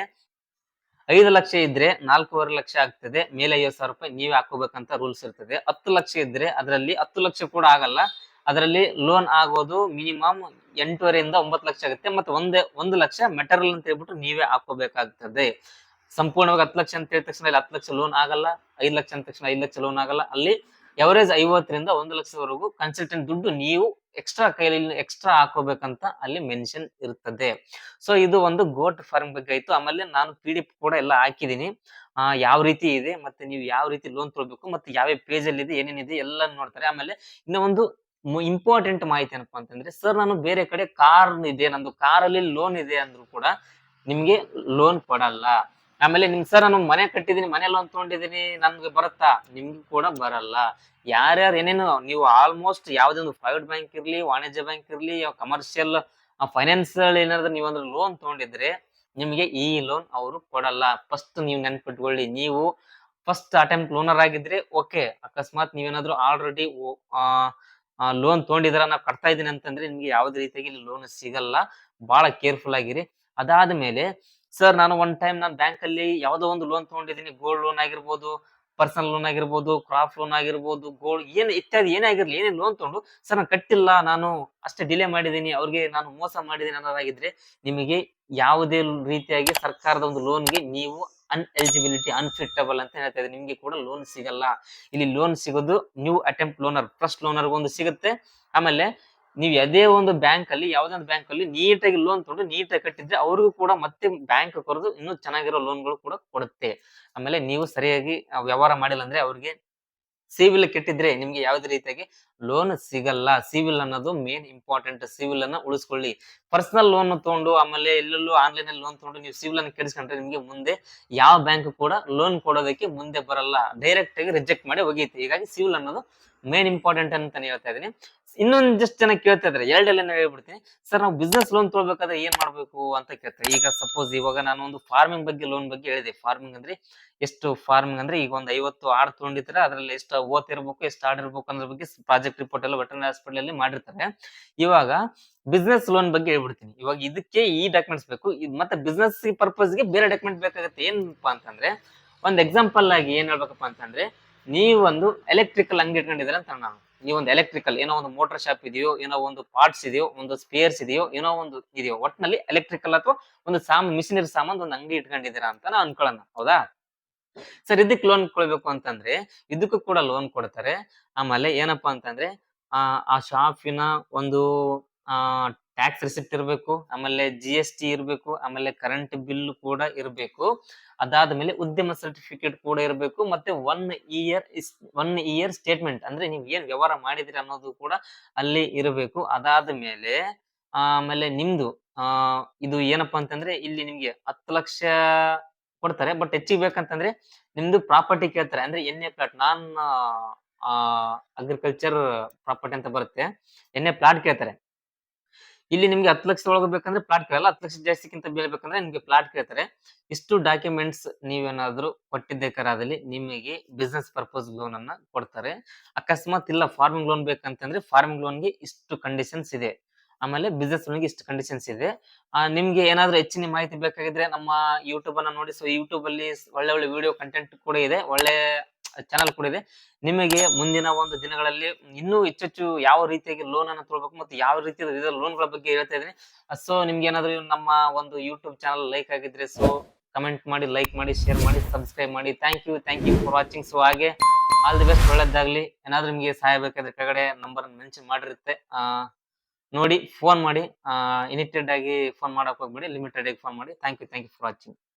Speaker 1: ಐದು ಲಕ್ಷ ಇದ್ರೆ ನಾಲ್ಕೂವರೆ ಲಕ್ಷ ಆಗ್ತದೆ, ಮೇಲೆ ಐವತ್ತು ಸಾವಿರ ರೂಪಾಯಿ ನೀವೇ ಹಾಕೋಬೇಕಂತ ರೂಲ್ಸ್ ಇರ್ತದೆ. ಹತ್ತು ಲಕ್ಷ ಇದ್ರೆ ಅದರಲ್ಲಿ ಹತ್ತು ಲಕ್ಷ ಕೂಡ ಆಗಲ್ಲ. ಅದರಲ್ಲಿ ಲೋನ್ ಆಗೋದು ಮಿನಿಮಮ್ ಎಂಟೂವರೆಯಿಂದ ಒಂಬತ್ತು ಲಕ್ಷ ಆಗುತ್ತೆ. ಮತ್ತೆ ಒಂದೇ, ಒಂದು ಲಕ್ಷ ಮೆಟರಲ್ ಅಂತ ಹೇಳ್ಬಿಟ್ಟು ನೀವೇ ಹಾಕೋಬೇಕಾಗ್ತದೆ ಸಂಪೂರ್ಣವಾಗಿ ಹತ್ತು ಲಕ್ಷ ಅಂತ ಹೇಳಿದ ತಕ್ಷಣ ಇಲ್ಲಿ ಹತ್ತು ಲಕ್ಷ ಲೋನ್ ಆಗಲ್ಲ, ಐದು ಲಕ್ಷ ಅಂದ ತಕ್ಷಣ ಐದು ಲಕ್ಷ ಲೋನ್ ಆಗಲ್ಲ. ಅಲ್ಲಿ ಎವರೇಜ್ ಐವತ್ತರಿಂದ ಒಂದು ಲಕ್ಷವರೆಗೂ ಕನ್ಸಲ್ಟೆಂಟ್ ದುಡ್ಡು ನೀವು ಎಕ್ಸ್ಟ್ರಾ ಕೈಲಿ ಎಕ್ಸ್ಟ್ರಾ ಹಾಕೋಬೇಕಂತ ಅಲ್ಲಿ ಮೆನ್ಷನ್ ಇರ್ತದೆ. ಸೊ ಇದು ಒಂದು ಗೋಟ್ ಫಾರ್ಮ್ ಬಗ್ಗೆ ಆಯ್ತು ಆಮೇಲೆ ನಾನು ಪಿ ಡಿ ಎಫ್ ಕೂಡ ಎಲ್ಲ ಹಾಕಿದ್ದೀನಿ. ಯಾವ ರೀತಿ ಇದೆ ಮತ್ತೆ ನೀವು ಯಾವ ರೀತಿ ಲೋನ್ ತೊಗೋಬೇಕು ಮತ್ತೆ ಯಾವ ಪೇಜ್ ಅಲ್ಲಿ ಇದೆ, ಏನೇನಿದೆ ಎಲ್ಲ ನೋಡ್ತಾರೆ. ಆಮೇಲೆ ಇನ್ನೊಂದು ಇಂಪಾರ್ಟೆಂಟ್ ಮಾಹಿತಿ ಏನಪ್ಪಾ ಅಂತಂದ್ರೆ ಸರ್ ನಾನು ಬೇರೆ ಕಡೆ ಕಾರ್ ಇದೆ, ನಂದು ಕಾರಲ್ಲಿ ಲೋನ್ ಇದೆ ಅಂದ್ರೂ ಕೂಡ ನಿಮ್ಗೆ ಲೋನ್ ಕೊಡಲ್ಲ. ಆಮೇಲೆ ನಿಮ್ ಸರ್ ನಾನು ಮನೆ ಕಟ್ಟಿದೀನಿ, ಮನೆ ಲೋನ್ ತಗೊಂಡಿದೀನಿ, ನನ್ಗೆ ಬರುತ್ತಾ? ನಿಮ್ಗೂ ಕೂಡ ಬರಲ್ಲ. ಯಾರ್ಯಾರು ಏನೇನು, ನೀವು ಆಲ್ಮೋಸ್ಟ್ ಯಾವ್ದೇ ಒಂದು ಪ್ರೈವೇಟ್ ಬ್ಯಾಂಕ್ ಇರ್ಲಿ, ವಾಣಿಜ್ಯ ಬ್ಯಾಂಕ್ ಇರ್ಲಿ ಕಮರ್ಷಿಯಲ್ ಫೈನಾನ್ಸಿಯಲ್ ಏನಾದ್ರು ನೀವು ಅಂದ್ರೆ ಲೋನ್ ತಗೊಂಡಿದ್ರೆ ನಿಮ್ಗೆ ಈ ಲೋನ್ ಅವರು ಕೊಡಲ್ಲ. ಫಸ್ಟ್ ನೀವು ನೆನ್ಪಿಟ್ಕೊಳ್ಳಿ, ನೀವು ಫಸ್ಟ್ ಅಟೆಂಪ್ಟ್ ಲೋನರ್ ಆಗಿದ್ರೆ ಓಕೆ ಅಕಸ್ಮಾತ್ ನೀವೇನಾದ್ರು ಆಲ್ರೆಡಿ ಲೋನ್ ತಗೊಂಡಿದ್ರ ನಾ ಕಟ್ತಾ ಇದೀನಿ ಅಂತಂದ್ರೆ ನಿಮ್ಗೆ ಯಾವ್ದೇ ರೀತಿಯಾಗಿ ಲೋನ್ ಸಿಗಲ್ಲ. ಬಹಳ ಕೇರ್ಫುಲ್ ಆಗಿರಿ. ಅದಾದ್ಮೇಲೆ ಸರ್ ನಾನು ಒನ್ ಟೈಮ್ ನಾನು ಬ್ಯಾಂಕ್ ಅಲ್ಲಿ ಯಾವ್ದೋ ಒಂದು ಲೋನ್ ತಗೊಂಡಿದ್ದೀನಿ. ಗೋಲ್ಡ್ ಲೋನ್ ಆಗಿರ್ಬೋದು ಪರ್ಸನಲ್ ಲೋನ್ ಆಗಿರ್ಬೋದು ಕ್ರಾಪ್ ಲೋನ್ ಆಗಿರ್ಬೋದು ಗೋಲ್ಡ್ ಏನು ಇತ್ಯಾದಿ ಏನೇ ಆಗಿರ್ಲಿ, ಏನೇ ಲೋನ್ ತಗೊಂಡು ಸರ್ ನಾನು ಕಟ್ಟಿಲ್ಲ. ನಾನು ಅಷ್ಟೇ ಡಿಲೇ ಮಾಡಿದ್ದೀನಿ. ಅವ್ರಿಗೆ ನಾನು ಮೋಸ ಮಾಡಿದ್ದೀನಿ ಅನ್ನೋದಾಗಿದ್ರೆ ನಿಮಗೆ ಯಾವುದೇ ರೀತಿಯಾಗಿ ಸರ್ಕಾರದ ಒಂದು ಲೋನ್ಗೆ ನೀವು ಅನ್ ಎಲಿಜಿಬಿಲಿಟಿ ಅನ್ಫಿಟಬಲ್ ಅಂತ ಹೇಳ್ತಾ ಇದ್ದೀನಿ. ನಿಮಗೆ ಕೂಡ ಲೋನ್ ಸಿಗಲ್ಲ. ಇಲ್ಲಿ ಲೋನ್ ಸಿಗೋದು new attempt loaner first loaner ಒಂದು ಸಿಗುತ್ತೆ. ಆಮೇಲೆ ನೀವು ಯಾವುದೇ ಒಂದು ಬ್ಯಾಂಕ್ ಅಲ್ಲಿ, ಯಾವುದೇ ಒಂದು ಬ್ಯಾಂಕ್ ಅಲ್ಲಿ ನೀಟಾಗಿ ಲೋನ್ ತಗೊಂಡು ನೀಟಾಗಿ ಕಟ್ಟಿದ್ರೆ ಅವ್ರಿಗೂ ಕೂಡ ಮತ್ತೆ ಬ್ಯಾಂಕ್ ಕರೆದು ಇನ್ನೂ ಚೆನ್ನಾಗಿರೋ ಲೋನ್ಗಳು ಕೂಡ ಕೊಡುತ್ತೆ. ಆಮೇಲೆ ನೀವು ಸರಿಯಾಗಿ ವ್ಯವಹಾರ ಮಾಡಿಲ್ಲ ಅಂದ್ರೆ ಅವ್ರಿಗೆ ಸಿವಿಲ್ ಕೆಟ್ಟಿದ್ರೆ ನಿಮ್ಗೆ ಯಾವುದೇ ರೀತಿಯಾಗಿ ಲೋನ್ ಸಿಗಲ್ಲ. ಸಿವಿಲ್ ಅನ್ನೋದು ಮೇನ್ ಇಂಪಾರ್ಟೆಂಟ್ ಸಿವಿಲ್ ಅನ್ನ ಉಳಿಸ್ಕೊಳ್ಳಿ. ಪರ್ಸನಲ್ ಲೋನ್ ತಗೊಂಡು ಆಮೇಲೆ ಎಲ್ಲೆಲ್ಲೂ ಆನ್ಲೈನ್ ಅಲ್ಲಿ ಲೋನ್ ತಗೊಂಡು ನೀವು ಸಿವಿಲ್ ಅನ್ನು ಕೆಡಿಸ್ಕೊಂಡ್ರೆ ನಿಮ್ಗೆ ಮುಂದೆ ಯಾವ ಬ್ಯಾಂಕ್ ಕೂಡ ಲೋನ್ ಕೊಡೋದಕ್ಕೆ ಮುಂದೆ ಬರಲ್ಲ. ಡೈರೆಕ್ಟ್ ಆಗಿ ರಿಜೆಕ್ಟ್ ಮಾಡಿ ಹೋಗೈತೆ. ಹೀಗಾಗಿ ಸಿವಿಲ್ ಅನ್ನೋದು ಮೇನ್ ಇಂಪಾರ್ಟೆಂಟ್ ಅಂತಾನೆ ಹೇಳ್ತಾ ಇದೀನಿ ಇನ್ನೊಂದಿಷ್ಟು ಜನ ಕೇಳ್ತಾ ಇದಾರೆ, ಎರಡೆಲ್ಲ ಹೇಳ್ಬಿಡ್ತೀನಿ. ಸರ್, ನಾವು ಬಿಸ್ನೆಸ್ ಲೋನ್ ತೊಗೊಳ್ಬೇಕಾದ್ರೆ ಏನ್ ಮಾಡ್ಬೇಕು ಅಂತ ಕೇಳ್ತಾರೆ. ಈಗ ಸಪೋಸ್ ಇವಾಗ ನಾನು ಒಂದು ಫಾರ್ಮಿಂಗ್ ಬಗ್ಗೆ ಲೋನ್ ಬಗ್ಗೆ ಹೇಳಿದೆ. ಫಾರ್ಮಿಂಗ್ ಅಂದ್ರೆ ಎಷ್ಟು ಫಾರ್ಮಿಂಗ್ ಅಂದ್ರೆ ಈಗ ಒಂದು ಐವತ್ತು ಆಡ್ ತಗೊಂಡಿದ್ರೆ ಅದ್ರಲ್ಲಿ ಎಷ್ಟು ಓತ್ ಇರ್ಬೇಕು, ಎಷ್ಟು ಆಡ್ ಇರ್ಬೇಕು ಅನ್ನೋದ್ರ ಬಗ್ಗೆ ಪ್ರಾಜೆಕ್ಟ್ ರಿಪೋರ್ಟ್ ಎಲ್ಲ ವೆಟರ್ನರಿ ಹಾಸ್ಪಿಟಲ್ ಅಲ್ಲಿ ಮಾಡಿರ್ತಾರೆ. ಇವಾಗ ಬಿಸ್ನೆಸ್ ಲೋನ್ ಬಗ್ಗೆ ಹೇಳ್ಬಿಡ್ತೀನಿ. ಇವಾಗ ಇದಕ್ಕೆ ಈ ಡಾಕ್ಯುಮೆಂಟ್ಸ್ ಬೇಕು. ಮತ್ತೆ ಬಿಸ್ನೆಸ್ ಪರ್ಪಸ್ಗೆ ಬೇರೆ ಡಾಕ್ಯುಮೆಂಟ್ ಬೇಕಾಗುತ್ತೆ. ಏನಪ್ಪಾ ಅಂತಂದ್ರೆ, ಒಂದ್ ಎಕ್ಸಾಂಪಲ್ ಆಗಿ ಏನ್ ಹೇಳ್ಬೇಕಪ್ಪ ಅಂತಂದ್ರೆ ನೀವು ಒಂದು ಎಲೆಕ್ಟ್ರಿಕಲ್ ಅಂಗಡಿ ಇಟ್ಕೊಂಡಿದ್ದೀರ ಅಂತ ನಾನು. ಈ ಒಂದು ಎಲೆಕ್ಟ್ರಿಕಲ್ ಏನೋ ಒಂದು ಮೋಟರ್ ಶಾಪ್ ಇದೆಯೋ, ಏನೋ ಒಂದು ಪಾರ್ಟ್ಸ್ ಇದೆಯೋ, ಒಂದು ಸ್ಪೇರ್ಸ್ ಇದೆಯೋ, ಏನೋ ಒಂದು ಇದೆಯೋ ಒಟ್ಟಿನಲ್ಲಿ ಎಲೆಕ್ಟ್ರಿಕಲ್ ಅಥವಾ ಒಂದು ಸಾಮ್ ಮಿಷಿನರಿ ಸಾಮಾನ್ ಒಂದು ಅಂಗಡಿ ಇಟ್ಕೊಂಡಿದ್ದೀರಾ ಅಂತ ನಾವು ಅನ್ಕೊಳ್ಳೋಣ. ಹೌದಾ? ಸರ್, ಇದಕ್ಕೆ ಲೋನ್ ಕೊಡ್ಬೇಕು ಅಂತಂದ್ರೆ, ಇದಕ್ಕೂ ಕೂಡ ಲೋನ್ ಕೊಡ್ತಾರೆ. ಆಮೇಲೆ ಏನಪ್ಪಾ ಅಂತಂದ್ರೆ, ಆ ಶಾಪಿನ ಒಂದು, ಆ ಟ್ಯಾಕ್ಸ್ ರಿಸಿಪ್ಟ್ ಇರಬೇಕು, ಆಮೇಲೆ ಜಿ ಎಸ್ ಟಿ ಇರಬೇಕು, ಆಮೇಲೆ ಕರೆಂಟ್ ಬಿಲ್ ಕೂಡ ಇರಬೇಕು. ಅದಾದ ಮೇಲೆ ಉದ್ಯಮ ಸರ್ಟಿಫಿಕೇಟ್ ಕೂಡ ಇರಬೇಕು, ಮತ್ತೆ one year one year statement ಅಂದ್ರೆ ನೀವು ಏನ್ ವ್ಯವಹಾರ ಮಾಡಿದಿರಿ ಅನ್ನೋದು ಕೂಡ ಅಲ್ಲಿ ಇರಬೇಕು. ಅದಾದ ಮೇಲೆ ಆಮೇಲೆ ನಿಮ್ದು ಇದು ಏನಪ್ಪಾ ಅಂತಂದ್ರೆ ಇಲ್ಲಿ ನಿಮ್ಗೆ ಹತ್ತು ಲಕ್ಷ ಕೊಡ್ತಾರೆ ಬಟ್ ಹೆಚ್ಚಿಗೆ ಬೇಕಂತಂದ್ರೆ ನಿಮ್ದು ಪ್ರಾಪರ್ಟಿ ಕೇಳ್ತಾರೆ. ಅಂದ್ರೆ N A plot, non agriculture property ಅಂತ ಬರುತ್ತೆ. ಎನ್ ಎ ಪ್ಲಾಟ್ ಕೇಳ್ತಾರೆ. ಇಲ್ಲಿ ನಿಮ್ಗೆ ಹತ್ತು ಲಕ್ಷ ಒಳಗೆ ಬೇಕಂದ್ರೆ ಪ್ಲಾಟ್ ಕೇಳಲ್ಲ. ಹತ್ತು ಲಕ್ಷ ಜಾಸ್ತಿಕ್ಕಿಂತ ಬೇಕಂದ್ರೆ ನಿಮ್ಗೆ ಪ್ಲಾಟ್ ಕೇಳ್ತಾರೆ. ಇಷ್ಟು ಡಾಕ್ಯುಮೆಂಟ್ಸ್ ನೀವೇನಾದ್ರೂ ಕೊಟ್ಟಿದ್ದೇಕರಾದಲ್ಲಿ ನಿಮಗೆ ಬಿಸ್ನೆಸ್ ಪರ್ಪಸ್ ಲೋನ್ ಅನ್ನ ಕೊಡ್ತಾರೆ. ಅಕಸ್ಮಾತ್ ಇಲ್ಲ ಫಾರ್ಮಿಂಗ್ ಲೋನ್ ಬೇಕಂತಂದ್ರೆ ಫಾರ್ಮಿಂಗ್ ಲೋನ್ಗೆ ಇಷ್ಟು ಕಂಡೀಷನ್ಸ್ ಇದೆ. ಆಮೇಲೆ ಬಿಸ್ನೆಸ್ ಲೋನ್ಗೆ ಇಷ್ಟು ಕಂಡೀಷನ್ಸ್ ಇದೆ. ನಿಮ್ಗೆ ಏನಾದ್ರೂ ಹೆಚ್ಚಿನ ಮಾಹಿತಿ ಬೇಕಾಗಿದ್ರೆ ನಮ್ಮ ಯೂಟ್ಯೂಬ್ ಅನ್ನ ನೋಡಿ. ಸೊ ಯೂಟ್ಯೂಬ್ ಅಲ್ಲಿ ಒಳ್ಳೆ ಒಳ್ಳೆ ವಿಡಿಯೋ ಕಂಟೆಂಟ್ ಕೂಡ ಇದೆ. ಒಳ್ಳೆ ಚಾನಲ್ ಕೂಡ ಇದೆ. ನಿಮಗೆ ಮುಂದಿನ ಒಂದು ದಿನಗಳಲ್ಲಿ ಇನ್ನೂ ಹೆಚ್ಚೆಚ್ಚು ಯಾವ ರೀತಿಯಾಗಿ ಲೋನ್ ಅನ್ನು ತೊಗೊಳ್ಬೇಕು ಮತ್ತು ಯಾವ ರೀತಿಯ ಲೋನ್ಗಳ ಬಗ್ಗೆ ಹೇಳ್ತಾ ಇದ್ದೀನಿ. ಸೊ ನಿಮ್ಗೆ ಏನಾದ್ರು ನಮ್ಮ ಒಂದು ಯೂಟ್ಯೂಬ್ ಚಾನಲ್ ಲೈಕ್ ಆಗಿದ್ರೆ ಸೊ ಕಮೆಂಟ್ ಮಾಡಿ ಲೈಕ್ ಮಾಡಿ ಶೇರ್ ಮಾಡಿ ಸಬ್ಸ್ಕ್ರೈಬ್ ಮಾಡಿ. Thank you thank you for watching so ಹಾಗೆ ಆಲ್ ದಿ ಬೆಸ್ಟ್ ಒಳ್ಳೇದಾಗ್ಲಿ. ಏನಾದ್ರೂ ನಿಮಗೆ ಸಹಾಯ ಬೇಕಾದ್ರೆ ಕೆಳಗಡೆ ನಂಬರ್ ಮೆನ್ಷನ್ ಮಾಡಿರುತ್ತೆ. ನೋಡಿ ಫೋನ್ ಮಾಡಿ. ಇನಿಟೆಡ್ ಆಗಿ ಫೋನ್ ಮಾಡಕ್ ಹೋಗ್ಬೇಡಿ. ಲಿಮಿಟೆಡ್ ಆಗಿ ಫೋನ್ ಮಾಡಿ. Thank you thank you for watching